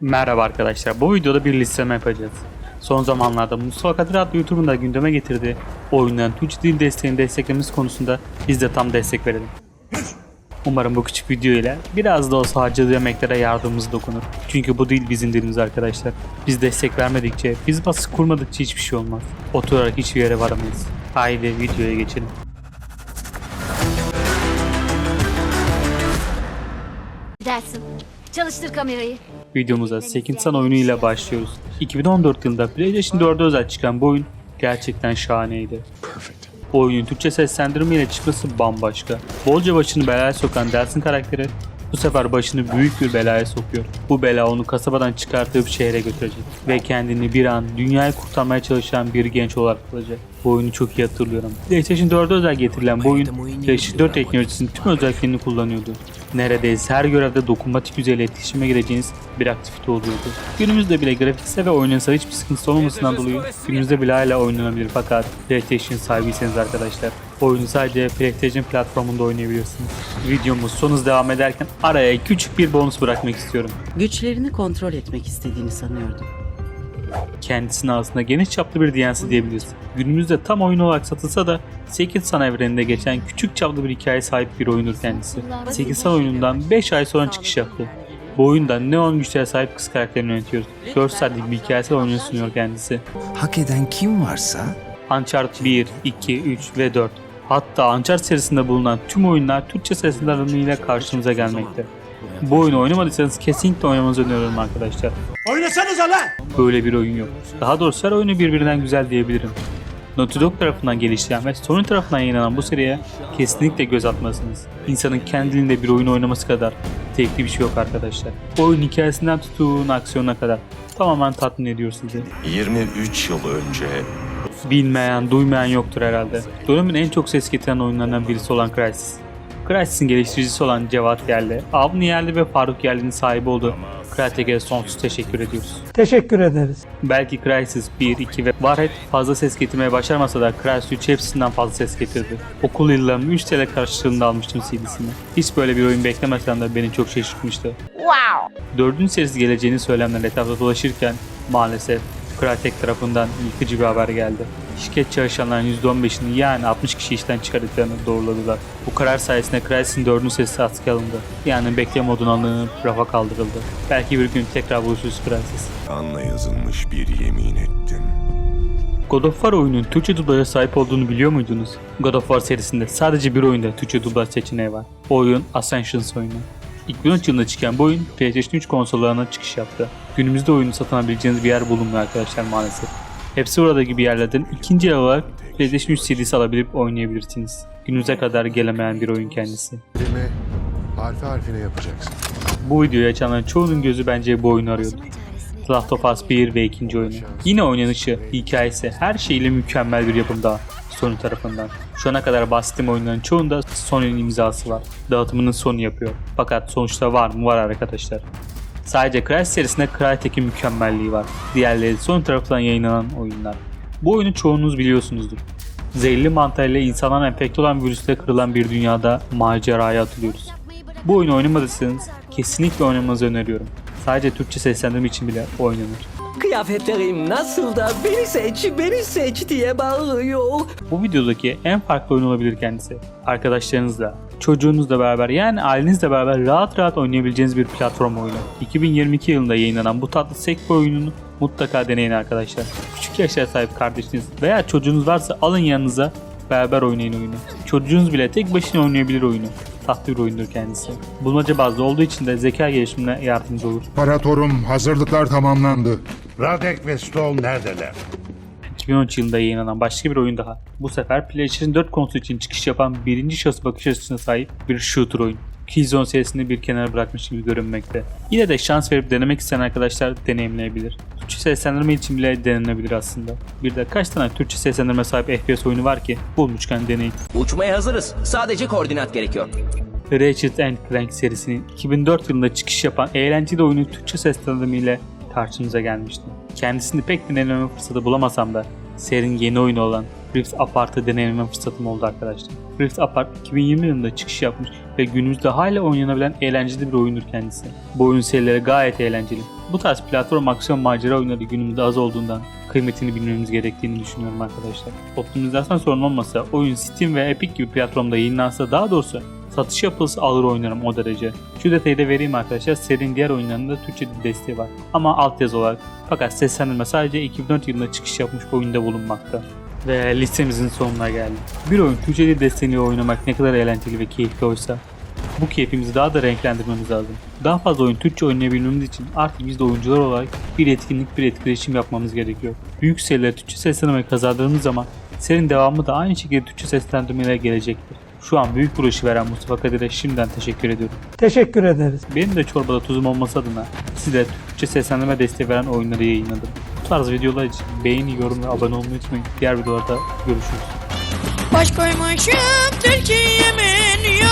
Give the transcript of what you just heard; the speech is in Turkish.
Merhaba arkadaşlar. Bu videoda bir listeme yapacağız. Son zamanlarda Mustafa Kadir adlı YouTuber'ın da gündeme getirdiği oyunların Türkçe dil desteğini desteklemesi konusunda biz de tam destek verelim. Umarım bu küçük video ile biraz da olsa harcadığı emeklere yardımımız dokunur. Çünkü bu dil bizim dilimiz arkadaşlar. Biz destek vermedikçe, biz baskı kurmadıkça hiçbir şey olmaz. Oturarak hiçbir yere varamayız. Haydi videoya geçelim. Dersin. Çalıştır kamerayı. Videomuza Sekinsan oyunu ile başlıyoruz. 2014 yılında PlayStation 4'e özel çıkan bu oyun gerçekten şahaneydi. Bu oyunun Türkçe seslendirme ile çıkması bambaşka. Bolca başını belaya sokan Delsin karakteri bu sefer başını büyük bir belaya sokuyor. Bu bela onu kasabadan çıkartıp şehre götürecek. Ve kendini bir an dünyayı kurtarmaya çalışan bir genç olarak bulacak. Bu oyunu çok iyi hatırlıyorum. PlayStation 4'e özel getirilen bu oyun PlayStation 4 teknolojisinin tüm özelliklerini kullanıyordu. Neredeyse her görevde dokunmatik yüzeyle iletişime gireceğiniz bir aktivite oluyordu. Günümüzde bile grafiksel ve oynanışsal hiçbir sıkıntısı olmamasından dolayı günümüzde bile hala oynanabilir fakat PlayStation sahibiyseniz arkadaşlar oyunu sadece PlayStation platformunda oynayabilirsiniz. Videomuz son hız devam ederken araya küçük bir bonus bırakmak istiyorum. Güçlerini kontrol etmek istediğini sanıyordum. Kendisine aslında geniş çaplı bir DNC diyebiliriz. Günümüzde tam oyun olarak satılsa da 8 San evreninde geçen küçük çaplı bir hikaye sahip bir oyundur kendisi. 8 San oyunundan 5 ay sonra çıkış yaptı. Bu oyunda neon güçlere sahip kız karakterini yönetiyoruz. 4 saatlik bir hikayesi oyunu sunuyor kendisi. Hak eden kim varsa Uncharted 1, 2, 3 ve 4. Hatta Uncharted serisinde bulunan tüm oyunlar Türkçe seslendirmeyle karşımıza gelmekte. Bu oyunu oynamadıysanız kesinlikle oynamanızı öneriyorum arkadaşlar. Oynasanıza lan! Böyle bir oyun yok. Daha doğrusu her oyunu birbirinden güzel diyebilirim. Naughty Dog tarafından geliştirilen ve Sony tarafından yayınlanan bu seriye kesinlikle göz atmalısınız. İnsanın kendiliğinde bir oyun oynaması kadar zevkli bir şey yok arkadaşlar. Oyun hikayesinden tutun aksiyona kadar tamamen tatmin ediyor sizi. 23 yıl önce Bilmeyen, duymayan yoktur herhalde. Dönemin en çok ses getiren oyunlarından birisi olan Crysis. Crysis'in geliştiricisi olan Cevat Yerli, Avni Yerli ve Faruk Yerli'nin sahibi olduğu Crytek'e sonsuz teşekkür ediyoruz. Teşekkür ederiz. Belki Crysis 1, 2 ve Warhead fazla ses getirmeye başarmasa da Crysis 3 hepsinden fazla ses getirdi. Okul yıllarımın 3 TL karşılığında almıştım CD'sini. Hiç böyle bir oyun beklemesem de beni çok şaşırtmıştı. Wow! Dördüncü serisi geleceğini söylemler etrafta dolaşırken maalesef Crytek tarafından yıkıcı bir haber geldi. Şirket çalışanların %15'ini yani 60 kişi işten çıkardıklarını doğruladılar. Bu karar sayesinde Crysis'in 4. serisi askıya alındı. Yani bekleme moduna alınıp rafa kaldırıldı. Belki bir gün tekrar buluşuruz Crysis. anla yazılmış bir yemin ettim. God of War oyunun Türkçe dublaja sahip olduğunu biliyor muydunuz? God of War serisinde sadece bir oyunda Türkçe dublaj seçeneği var. O oyun Ascensions oyunu. 2013 yılında çıkan bu oyun PlayStation 3 konsollarına çıkış yaptı. Günümüzde oyunu satın alabileceğiniz bir yer bulunmuyor arkadaşlar maalesef. Hepsi burada gibi yerlerden ikinci el olarak PlayStation 3 CD'si alabilip oynayabilirsiniz. Günümüze kadar gelemeyen bir oyun kendisi. Kelime harfi harfine yapacaksın. Bu videoyu açanların çoğunun gözü bence bu oyunu arıyordu. The Last of Us 1 ve 2. oyunu. Yine oynanışı, hikayesi, her şeyiyle mükemmel bir yapım daha Sony tarafından. Şu ana kadar bahsettiğim oyunların çoğunda Sony'nin imzası var. Dağıtımını Sony yapıyor. Fakat sonuçta var mı? Var arkadaşlar. Sadece Crysis serisinde Crytek'in mükemmelliği var. Diğerleri Sony tarafından yayınlanan oyunlar. Bu oyunu çoğunuz biliyorsunuzdur. Zehirli mantarıyla insanların enfekte olan virüsle kırılan bir dünyada maceraya atılıyoruz. Bu oyunu oynamadıysanız kesinlikle oynamanızı öneriyorum. Sadece Türkçe seslendirme için bile oynanır. Kıyafetlerim nasıl da beni seç, beni seç diye bağırıyor. Bu videodaki en farklı oyun olabilir kendisi. Arkadaşlarınızla, çocuğunuzla beraber yani ailenizle beraber rahat rahat oynayabileceğiniz bir platform oyunu. 2022 yılında yayınlanan bu tatlı sekbo oyununu mutlaka deneyin arkadaşlar. Küçük yaşlara sahip kardeşiniz veya çocuğunuz varsa alın yanınıza beraber oynayın oyunu. Çocuğunuz bile tek başına oynayabilir oyunu. Tatlı bir oyundur kendisi. Bulmaca bazlı olduğu için de zeka gelişimine yardımcı olur. Paratorum hazırlıklar tamamlandı. Radek ve Stone neredeler? 2013 yılında yayınlanan başka bir oyun daha. Bu sefer PlayStation 4 konsolu için çıkış yapan birinci şahıs bakış açısına sahip bir shooter oyun. Killzone serisini bir kenara bırakmış gibi görünmekte. Yine de şans verip denemek isteyen arkadaşlar deneyimleyebilir. Türkçe seslendirme için bile denenebilir aslında. Bir de kaç tane Türkçe seslendirme sahip FPS oyunu var ki bulmuşken deneyin. Uçmaya hazırız. Sadece koordinat gerekiyor. Ratchet Clank serisinin 2004 yılında çıkış yapan eğlenceli oyunu Türkçe seslendirmeyle karşımıza gelmişti. Kendisini pek deneyimleme fırsatı bulamasam da serinin yeni oyunu olan Rift Apart'ı deneyimleme fırsatım oldu arkadaşlar. Rift Apart 2020 yılında çıkış yapmış ve günümüzde hala oynanabilen eğlenceli bir oyundur kendisi. Bu oyun serileri gayet eğlenceli. Bu tarz platform aksiyon macera oyunları günümüzde az olduğundan kıymetini bilmemiz gerektiğini düşünüyorum arkadaşlar. Optimizasyon sorun olmasa oyun Steam ve Epic gibi platformda yayınlansa daha doğrusu satış yapılsa alır oynarım o derece. Şu detayı da vereyim arkadaşlar serinin diğer oyunlarında Türkçe desteği var ama altyazı olarak. Fakat seslendirme sadece 2004 yılında çıkış yapmış oyunda bulunmakta. Ve listemizin sonuna geldik. Bir oyun Türkçe dil desteğiyle oynamak ne kadar eğlenceli ve keyifli oysa bu keyfimizi daha da renklendirmemiz lazım. Daha fazla oyun Türkçe oynayabilmemiz için artık biz de oyuncular olarak bir etkinlik bir etkileşim yapmamız gerekiyor. Büyük serilere Türkçe seslendirmeyi kazandığımız zaman serinin devamı da aynı şekilde Türkçe seslendirmeyle gelecektir. Şu an büyük uğraşı veren Mustafa Kadir'e şimdiden teşekkür ediyorum. Teşekkür ederiz. Benim de çorbada tuzum olması adına size Türkçe seslendirme desteği veren oyunları yayınladım. Bu tarz videolar için beğeni, yorum ve abone olmayı unutmayın. Diğer videolarda görüşürüz. Baş koymuşum Türkiye'min